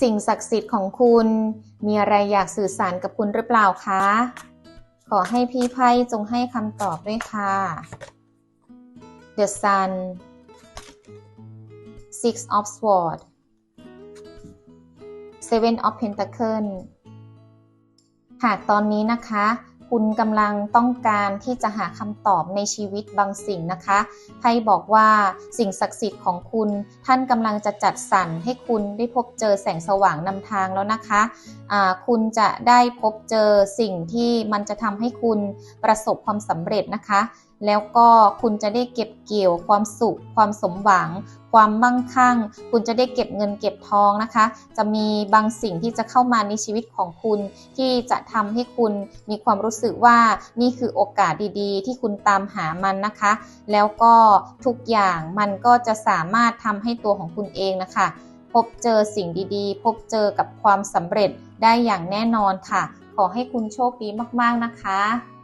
สิ่งศักดิ์สิทธิ์ของคุณ มีอะไรอยากสื่อสารกับคุณหรือเปล่าคะ ขอให้พี่ไพ่จงให้คำตอบด้วยค่ะ The Sun Six of Swords Seven of Pentacles หากตอนนี้นะคะ คุณกำลังต้องการที่จะหาคำตอบในชีวิตบางสิ่งนะคะไพ่บอกว่าสิ่งศักดิ์สิทธิ์ของคุณ ท่านกำลังจะจัดสรรให้คุณได้พบเจอแสงสว่างนำทางแล้วนะคะะคุณจะได้พบเจอสิ่งที่มันจะทำให้คุณประสบความสำเร็จนะคะ แล้วก็คุณจะได้เก็บเกี่ยวความสุข ความสมหวัง ความมั่งคั่ง คุณจะได้เก็บเงินเก็บทองนะคะ จะมีบางสิ่งที่จะเข้ามาในชีวิตของคุณ ที่จะทำให้คุณมีความรู้สึกว่านี่คือโอกาสดีๆ ที่คุณตามหามันนะคะ แล้วก็ทุกอย่างมันก็จะสามารถทำให้ตัวของคุณเองนะคะ พบเจอสิ่งดีๆ พบเจอกับความสำเร็จได้อย่างแน่นอนค่ะ ขอให้คุณโชคดีมากๆนะคะ